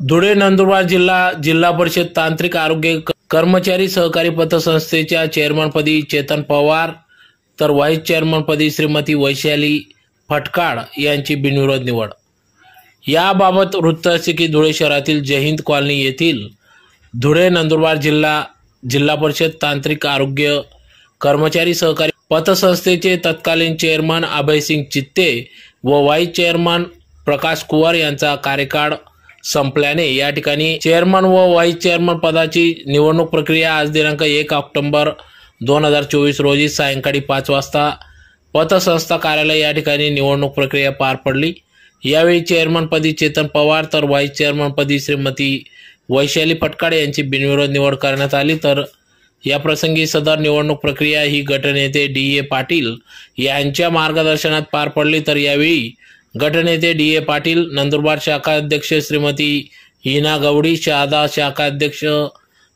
धुळे नंदुरबार जिल्हा जिल्हा परिषद तांत्रिक आरोग्य कर्मचारी सहकारी पतसंस्थेच्या चेअरमनपदी चेतन पवार तर व्हाईस चेअरमनपदी श्रीमती वैशाली फटकाळ यांची बिनविरोध निवड. याबाबत वृत्त असे की धुळे शहरातील जयहिंद कॉलनी येथील धुळे नंदुरबार जिल्हा जिल्हा परिषद तांत्रिक आरोग्य कर्मचारी सहकारी पतसंस्थेचे तत्कालीन चेअरमन अभयसिंग चित्ते व व्हाईस चेअरमन प्रकाश कुवर यांचा कार्यकाळ संपल्याने या ठिकाणी चेअरमन व व्हाईस चेअरमन पदाची निवडणूक प्रक्रिया आज दिनांक एक ऑक्टोंबर दोन हजार चोवीस रोजी सायंकाळी पाच वाजता पतसंस्था कार्यालय या ठिकाणी निवडणूक प्रक्रिया पार पडली. यावेळी चेअरमनपदी चेतन पवार तर व्हाईस चेअरमनपदी श्रीमती वैशाली पटकाळे यांची बिनविरोध निवड करण्यात आली. तर या प्रसंगी सदर निवडणूक प्रक्रिया ही गटनेते डी ए पाटील यांच्या मार्गदर्शनात पार पडली. तर यावेळी गटनेते डी ए पाटील नंदुरबार शाखा अध्यक्ष श्रीमती हिना गवडी शहादा शाखा अध्यक्ष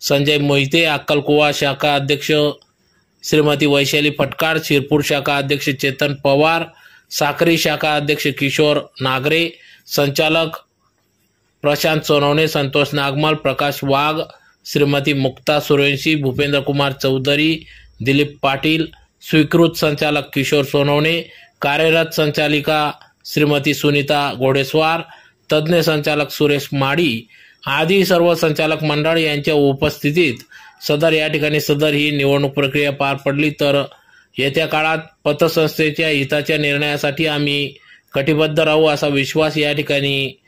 संजय मोहिते अक्कलकुवा शाखा अध्यक्ष श्रीमती वैशाली फटकार शिरपूर शाखा अध्यक्ष चेतन पवार साखरी शाखा अध्यक्ष किशोर नागरे संचालक प्रशांत सोनवणे संतोष नागमल प्रकाश वाघ श्रीमती मुक्ता सूर्यवंशी भूपेंद्र कुमार चौधरी दिलीप पाटील स्वीकृत संचालक किशोर सोनवणे कार्यरत संचालिका श्रीमती सुनीता घोडेस्वार तज्ज्ञ संचालक सुरेश माडी आदी सर्व संचालक मंडळ यांच्या उपस्थितीत सदर या ठिकाणी सदर ही निवडणूक प्रक्रिया पार पडली. तर येत्या काळात पतसंस्थेच्या हिताच्या निर्णयासाठी आम्ही कटिबद्ध राहू असा विश्वास या ठिकाणी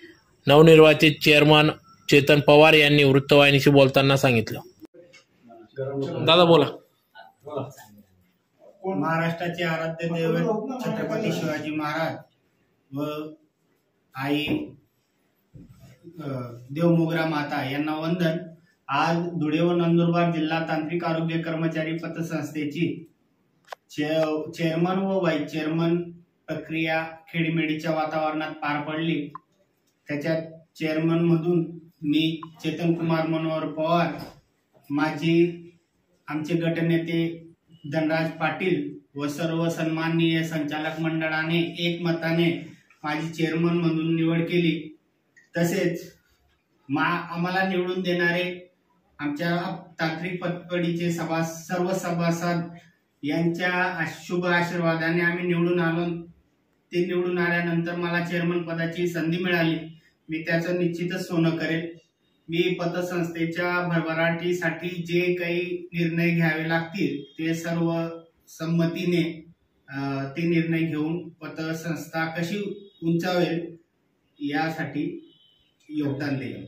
नवनिर्वाचित चेअरमन चेतन पवार यांनी वृत्तवाहिनीशी बोलताना सांगितलं. दादा बोला. महाराष्ट्राचे आराध्य दैवत छत्रपती शिवाजी महाराज व आई अ, देवमोगरा माता यांना वंदन. आज धुळे व नंदुरबार जिल्हा तांत्रिक आरोग्य कर्मचारी पतसंस्थेची चेअरमन व वाईस चेअरमन प्रक्रिया खेडीमेडीच्या वातावरणात पार पडली. त्याच्यात चेअरमन मधून मी चेतन कुमार मनोहर पवार माझी आमचे गटनेते धनराज पाटील व सर्व सन्माननीय संचालक मंडळाने एकमताने माझी चेअरमन म्हणून निवड केली. तसेच मा आम्हाला निवडून देणारे आमच्या तांत्रिक पतपडीचे सभा सर्व सभासद यांच्या शुभ आशीर्वादाने आम्ही निवडून आलो. ते निवडून आल्यानंतर मला चेअरमन पदाची संधी मिळाली. मी त्याचं निश्चितच सोनं करेल. मी पतसंस्थेच्या भरभराटीसाठी जे काही निर्णय घ्यावे लागतील ते सर्व संमतीने ते निर्णय घेऊन पतसंस्था कशी उंचावेल यासाठी योगदान देईल